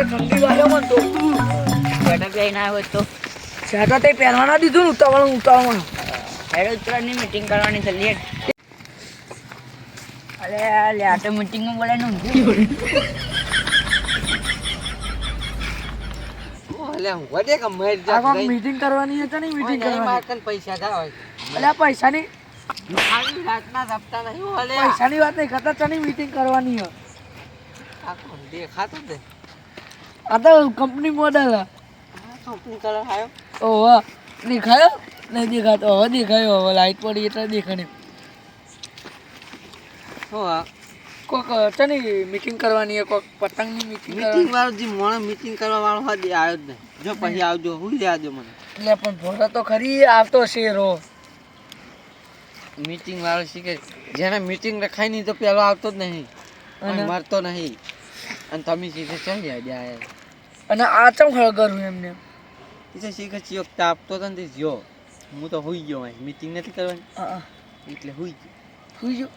ઠંડી મને તો તો તે. દીધું ને ઉતાવળ હેડ મીટિંગ કરવાની છે લેટ અરે લે આ તો. મીટિંગમાં બોલાય મીટિંગ કરવાની છે ને મીટિંગ કરવાની પૈસા થા હોય એટલે આ પૈસાની વાત નહીં કરતા ચાની મીટિંગ કરવાની છે આ કોણ દેખાતું જ આ તો કંપની મોડલ કંપની કલર આવ્યો ઓહો દેખાયો? નહીં દેખાતો. હવે દેખાયો. હવે લાઈટ પડી એટલે દેખાણી. હો કોક ચાની મીટિંગ કરવાની કોક પતંગની મીટિંગ મીટિંગ વાળો જે મીટિંગ કરવા વાળો હોય આવ્યો જ નહીં. જો પછી આવજો હુઈ જાજો મને. એટલે પણ ભોળા તો ખરી આવતો છે રો. મીટિંગ વાળો શીખે. જેને મીટિંગ રખાય નહીં તો પેલો આવતો જ નહીં? અને મરતો નહીં. અને તમે સીધે ચડી જાય અને આ ચમ કરું એમને? એ શીખે ચિયો તાપતો હતો ને તે જ્યો. હું તો હોઈ ગયો અહીં મીટિંગ નથી કરવાની. એટલે હોઈ ગયો. સુઈ ગયો?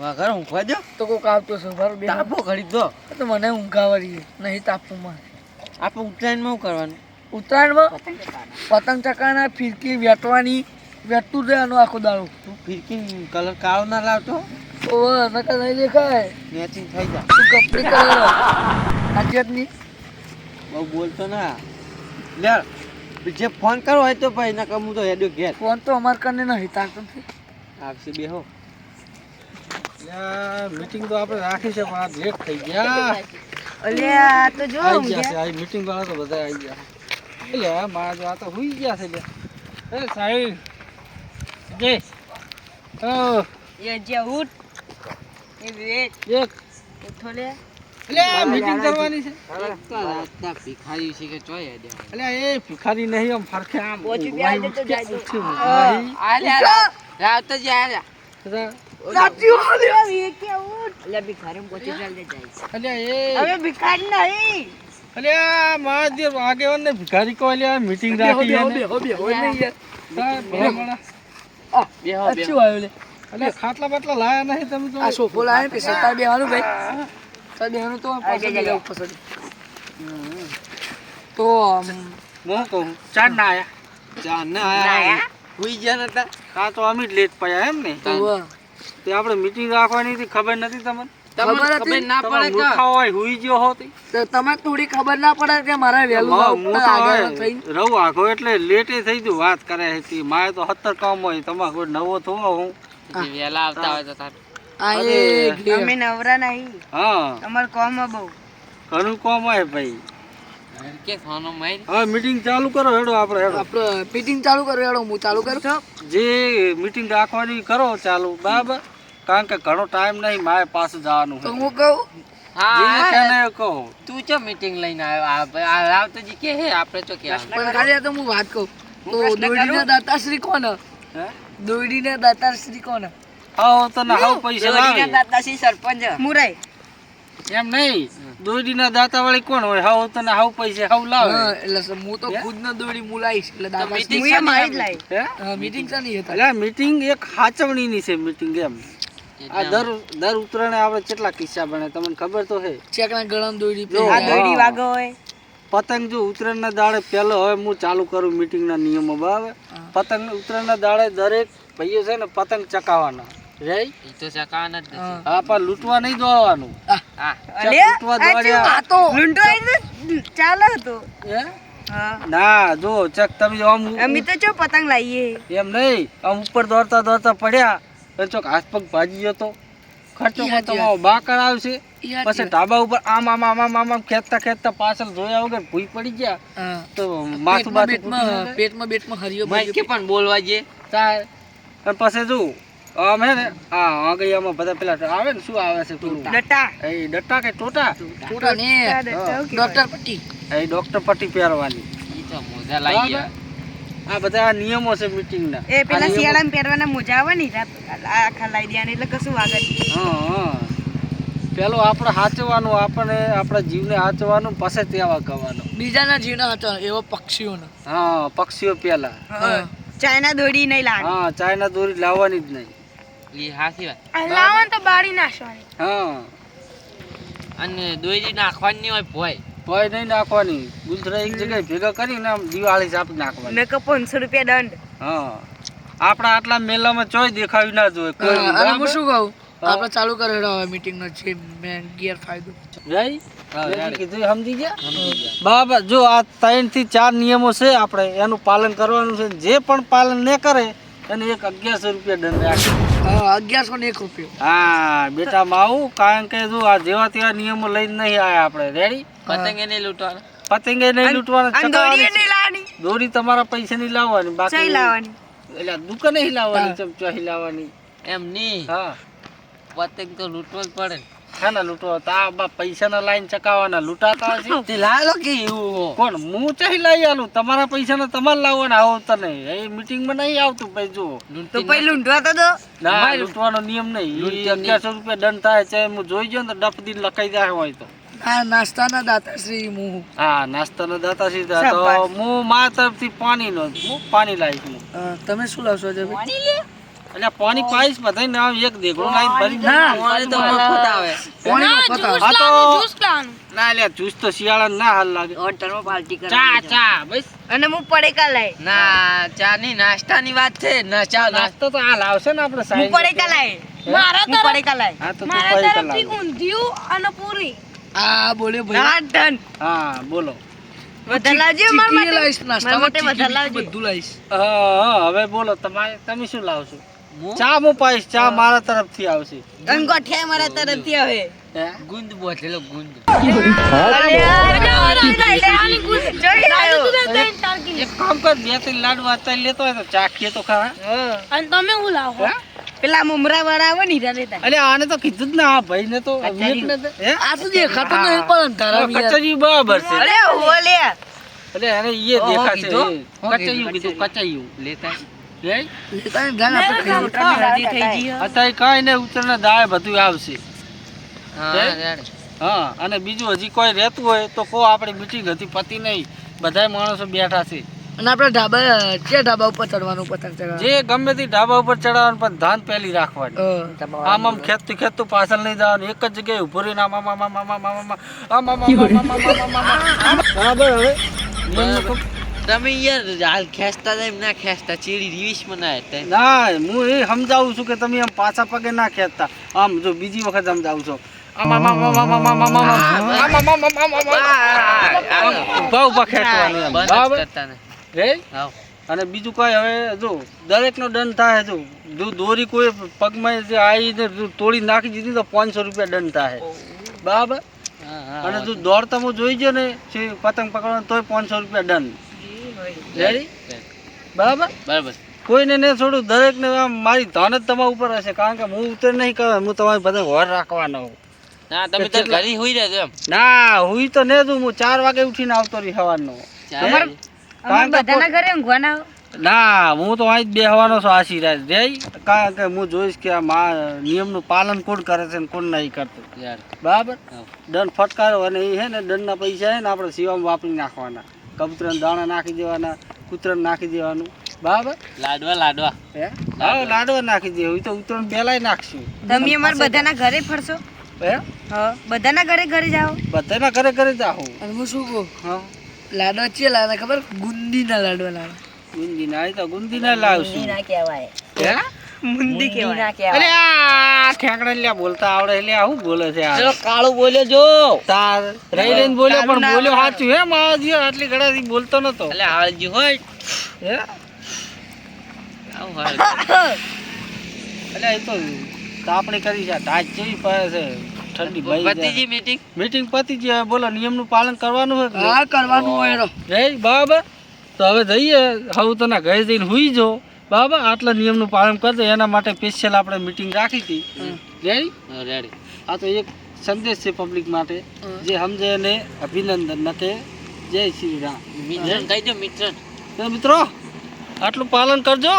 વાહ ઘર ઊંઘવા દો તો કોક આવતો છે બરાબર બે તાપો ખરીદ દો તો મને ઊંઘાવરી નહીં તાપવું માં આપણે ઉત્તરાયણમાં શું કરવાનું? ઉત્તરાયણમાં? પતંગ ચકાના ફિરકી વેટવાની વેટતું રહેવાનું આખો દાડો. તું ફિરકી કલર કાળો ના લાવતો? ઓહો નકા નહીં દેખાય. મેચિંગ થઈ જા. તું કપડી કરે બહુ બોલતો ના લે જે ફોન કરો હોય તો ભાઈ ના કમું તો હેડ્યો ઘેર. ફોન તો અમાર કને નહીં તારતો આવશે બેહો. મીટિંગ તો આપણે રાખી છે પણ આ લેટ થઈ ગયા. અલ્યા તો જો આવી ગયા છે આ મીટિંગ વાળા તો બધા આવી ગયા. એટલે મારા જો આ તો હુઈ ગયા છે લે. એ સાહેબ જે ઓ. એ જે ઉઠ. એ વેટ એક ઉઠો લે. એટલે મીટિંગ કરવાની છે. રાતના ભિખારી છે કે ચોય એટલે એ ભિખારી નહીં આમ ફરખે આમ. ઊંઘવાય બે તો જાય ઉઠી. રાત જ આયા અલ્યા ભિખારી પોચી જાય એ. હવે ભિખારી આ મારા જે ને ભિખારી કહો મીટિંગ રાખી એટલે ખાટલા બાટલા લાયા નહીં તમે તો. આ સોફો લાયા ને પછી તાર બેવાનું ભાઈ? તાર બેવાનું તો પસંદ જા, જા. લેવું પસંદ તો મો તો ચાર ના આયા. ચાર ના આયા. હુઈ ગયા નતા હા તો અમે જ લેટ પડ્યા એમ ને. તો તે આપણે મીટિંગ રાખવાની હતી ખબર નથી તમને? ખબર હતી? તમે મૂર્ખા હોય હુઈ ગયો હો તે. થોડી ખબર ના પડે કે મારા આગળ થઈ રહું આખો એટલે લેટે થઈ ગયું વાત કરે હતી મારે તો સત્તર કામ હોય તમારે કોઈ નવો થવો હું વેલા આવતા હોય તો તાર. અરે, અમે નવરા નહીં. હા. અમાર કોમ બહુ. ઘણું કોમ હોય ભાઈ. કે ફોનો માર હા મીટિંગ ચાલુ કરો હેડો આપણે હેડો. આપણે મીટિંગ ચાલુ કરો હેડો હું ચાલુ કરું. જે મીટિંગ રાખવાની કરો ચાલુ બરાબર? કારણ કે ઘણો ટાઈમ નહીં મારે પાસે જવાનું તો હું કહું? છે ને તું ચો મીટિંગ લઈને આવ્યો? આ રાવતજી કે હે? આપણે તો કે પણ ખાલી તો હું વાત કહું. તો દોડીના દાતાશ્રી કોણ? હે? દોડીના દાતાશ્રી કોણ? તો ના હાવ પૈસા લાવે. શ્રી સરપંચ. મુરાઈ. એમ નહીં દોડીના દાતા વાળી કોણ હોય? હાવ તને હાવ પૈસા હાવ લાવે. એટલે હું તો ખુદ ના દોડી મુલાઈશ એટલે દાતાશ્રી હું એ મારી જ લાવી મીટિંગ છે નહીં હતા. એટલે મીટિંગ એક હાચવણીની છે મીટિંગ એમ. આ દર દર ઉતરાણે આપણે કેટલા કિસ્સા બને તમને ખબર તો હે? ચેકના ગળામાં દોડી આ દોડી હા. વાગો હોય. પતંગ જો ઉત્તરાયણના દાડે પહેલો હવે હું ચાલુ કરું મીટિંગના નિયમો બરાબર? પતંગ ઉત્તરાયણના દાડે દરેક ભાઈઓ છે ને પતંગ ચકાવવાના રહી એ તો સકાન જ હા. હા પણ લૂંટવા નહીં દોડવાનું. લૂંટવા દોડ્યા. આ તો લૂંટો ચાલે હતો હે? હા. ના જો ચક તમે જો આમ અમે તો ચો પતંગ લાવીએ. એમ નહીં આમ ઉપર દોડતા દોડતા પડ્યા. ચોક હાથ પગ ભાજી ગયો તો ખર્ચો પણ તમારો બાકડ આવશે ઈ હાચી પછી ઢાબા ઉપર આમ આમ આમ આમ આમ ખેંચતા ખેંચતા પાછળ જોયા વગર ભૂઈ પડી ગયા. તો માથું બાથું પેટમાં પેટમાં બેટમાં હરિયો માઈકે પણ બોલવા જે. તાર. અને પછી જો આમ હે ને આ આંગળીયામાં બધા પેલા આવે ને શું આવે છે પેલું? ડટ્ટા. એ ડટ્ટા કે ટોટા? ટોટા ને. ડોક્ટર પટ્ટી. એ ડોક્ટર પટ્ટી પહેરવાની. ઈ તો મોજા બરાબર? આ બધા નિયમો છે મીટિંગના. એ પેલા શિયાળામાં પહેરવાના મોજા આવે ને આખા લાવી દેવાના એટલે કશું વાગે હા હા. પેલો આપણે સાચવાનું આપણે આપણા જીવને સાચવાનું પછી ત્યાં ગવાનું બીજાના જીવને હતા એવો પક્ષીઓનો. હા પક્ષીઓ પેલા. ચાઇના દોરી નહીં લાવવાની હા ચાઇના દોરી લાવવાની જ નહીં. એ હાસી વાત. લાવવાનું તો બાળી નાખવાની. હા. અને દોરી નાખવાની હોય ભોય. ભય નહીં નાખવાની. ગુંદરા એક જગ્યાએ ભેગા કરીને આમ દિવાળી ચાપી નાખવાની. નકર પાંચસો રૂપિયા દંડ. હા. આપણા આટલા મેલામાં ચોય દેખાવી ના જોઈએ. કોઈ હું શું કહું. આપણે ચાલુ કરે હવે મીટિંગ નો છે મેં ગિયર ફાયદો. જઈ કીધું સમજી ગયા? બાબા જો આ ત્રણથી ચાર નિયમો છે આપણે એનું પાલન કરવાનું છે. જે પણ પાલન ન કરે એને એક અગિયારસો રૂપિયા દંડ રાખે. હા અગિયારસો ને એક રૂપિયો. હા બેટા માવું કારણ કે જો આ જેવા તેવા નિયમો લઈને નહીં આવ્યા આપણે. રેડી પતંગે નહીં લૂંટવાના. પતંગે નહીં લૂંટવાના દોરી તમારા પૈસા ની લાવવાની બાકી લાવવાની. એટલે દુકાને હિલાવવાની લાવવાની હિલાવવાની લાવવાની. એમ નહીં. હા. પતંગ તો લૂંટવો જ પડે. ખાના લૂંટવા તા બા પૈસાના લાઈન ચકાવવાના લૂંટાતા હશે? તે લાલો કે એવું હો. કોણ? હું ચાહી લઈ આલું? તમારા પૈસાના તમારે લાવવાના આવો તને. નહીં એ મીટિંગમાં નહીં આવતું ભાઈ જો તો લૂંટી પછી લૂંટવા તો દો. ના લૂંટવાનો નિયમ નહીં. લૂંટે અગિયારસો રૂપિયા દંડ થાય છે હું જોઈ ગયો ને તો ડફ દીને લખાઈ જાય હોય તો. હા નાસ્તાના દાતાશ્રી હું. હા નાસ્તાનો દાતા સીધા તો હું મારા તરફથી હું પાણી લાવીશ હું તમે શું લાવશો અજયભાઈ એટલે પાણી પાઈશ બધા એક દેગડો લાઈન વાત છે. ના ચા નાસ્તો હા તો મારા હા હા હવે બોલો તમારે તમે શું લાવશો? ચા હું પાઈશ? ચા મારા તરફથી આવશે. અને ગોઠિયા મારા તરફથી આવે. ગુંદ બોતેલો ગુંદ. એક કામ કર બે ત્રણ લાડુ અત્યારે લેતો હોય તો ચાખીએ તો ખરા. અને તમે હું લાવો? પેલા મમરા વાળા આવે ને હીરા લેતા. અરે આને તો કીધું જ ને આ ભાઈ ને તો આ તો- હે? આ નહીં પણ અંધારામાં કચરી બરાબર છે. અરે હો અરે એને ઈ ઓહો, દેખાશે. કીધું? એ. કીધું, કીધું લેતા. અત્યારે કઈ ને ઉતરના દાળ બધું આવશે હા અને બીજું હજી કોઈ રહેતું હોય તો કો આપણી મીટિંગ હતી પતિ નહીં બધા માણસો બેઠા છે અને આપણે ઢાબા જે ઢાબા ઉપર ચડવાનું પતંગ? જે ગમે તે ઢાબા ઉપર ચડાવવાનું પણ ધાન પહેલી રાખવાની આમ આમ ખેતતું ખેતતું પાછળ નહીં જવાનું એક જ જગ્યાએ ઊભો રહીને આમ આમ આમ આમ આમ આમ આમ આમ આમ આમ આમ આમ આમ આમ આમ આમ આમ. બરાબર હવે મનનું તો- તમે યાર હાલ ખેંચતા એમ ના ખેંચતા ચીડી રીવીશ મનાય ના હું એ સમજાવું છું કે તમે આમ પાછા પગે ના ખેંચતા આમ જો બીજી વખત સમજાવું છો અને બીજું કઈ હવે જો દરેક નો દંડ થાય જો જો દોરી કોઈ પગમાં આવી તોડી નાખી દીધી તો પાંચસો રૂપિયા દંડ થાય બરાબર અને જો દોડતા હું જોઈ ગયો ને પતંગ પકડવાનો તોય પાંચસો રૂપિયા દંડ રેડી બરાબર? બરાબર. કોઈને ને છોડું દરેકને આમ મારી ધન જ તમારા ઉપર હશે કારણ કે હું ઉતર નહીં કરે હું તમારી બધા ઘર રાખવાનો હું. ના તમે તો ઘરે હુઈ રહેજો એમ. ના હુઈ તો ને હું ચાર વાગે ઉઠીને આવતો રહી સવારનો કારણ કે બધાના ઘરે ઊંઘવાના ના હું તો અહીં જ બેહવાનો છું આશીર્વાદ. રે કારણ કે હું જોઈશ કે આ મા નિયમનું પાલન કોણ કરે છે ને કોણ નહીં કરતું. યાર. બરાબર? દંડ ફટકારો અને એ છે ને દંડના પૈસા છે ને આપણે સીવામાં વાપરી નાખવાના. કબૂતરને દાણા નાખી દેવાના કૂતરાને નાખી દેવાનું. બરાબર? લાડવા લાડવા. હે? હા લાડવા નાખી દેવું. તો ઉતરણ પહેલાંય નાખશું. તમે અમાર બધાના ઘરે ફરશો? હે? હા બધાના ઘરે ઘરે જાઓ. બધાના ઘરે ઘરે જાહું અને હું શું કહું? હા. લાડવા ચે લાડવા ખબર? ગુંદીના લાડવા લાડવા ગુંદી ના તો ગુંદી ના લાવશું કહેવાય. હે? મુંદી કહેવાય અરે આ ખેકડા લ્યા બોલતા આવડે એટલે આવું બોલે છે આ. ચલો કાળું બોલ્યો જો. તાર રહી રહીને બોલ્યો પણ બોલ્યો. સાચું હે માવાજી આટલી ઘડાથી બોલતો નતો. એટલે હાળજી હોય. હે? આવું હાળ. એટલે એ તો તાપણી કરી છે ઢાચ જેવી પડે છે? ઠંડી ભાઈ પતિજી મીટિંગ મીટિંગ પતિજી હવે બોલો નિયમનું પાલન કરવાનું હોય હા કરવાનું હોય રે બરાબર. તો હવે જઈએ હવે તને ઘરે જઈને હુઈ જો. બરાબર આટલા નિયમનું પાલન કરજો. એના માટે સ્પેશિયલ આપણે મીટિંગ રાખી હતી. રેડી રેડી આ તો એક સંદેશ છે પબ્લિક માટે. જે સમજે એને અભિનંદન ન જય શ્રી રામ. મિત્રને કહી દો મિત્રને. તો મિત્રો આટલું પાલન કરજો.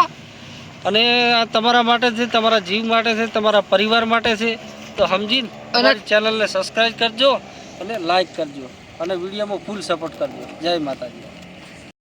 અને આ તમારા માટે છે તમારા જીવ માટે છે તમારા પરિવાર માટે છે. તો સમજીને અમારી ચેનલને સબસ્ક્રાઈબ કરજો અને લાઈક કરજો. અને વિડીયોમાં ફૂલ સપોર્ટ કરજો. જય માતાજી.